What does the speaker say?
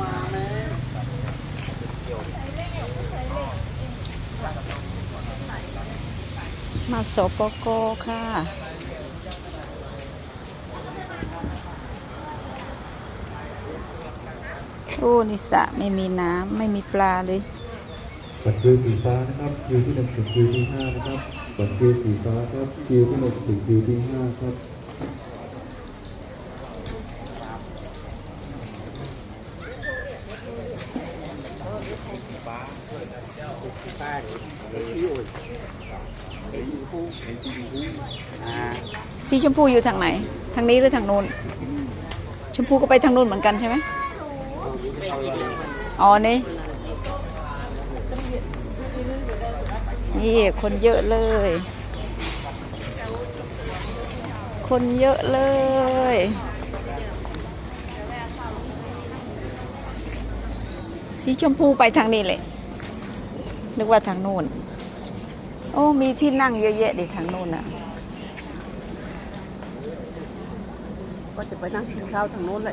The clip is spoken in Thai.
มาแม่สปโกค่ะ โอ้นิสะไม่มีน้ำ ไม่มีปลาเลยบัตรคิวสีฟ้านะครับคิวที่หนึ่งถึงคิวที่ห้านะครับบัตรคิวสีฟ้าครับคิวที่หนึ่งถึงคิวที่ห้าครับ สีชมพูอยู่ทางไหน ทางนี้หรือทางนู้น ชมพูก็ไปทางนู้นเหมือนกันใช่ไหมอ๋อนี่นี่คนเยอะเลย คนเยอะเลย สีชมพูไปทางนี้เลย นึกว่าทางนู้น โอ้ มีที่นั่งเยอะแยะดิทางนู้นอะ ก็จะไปนั่งกินข้าวทางโน้นแหละ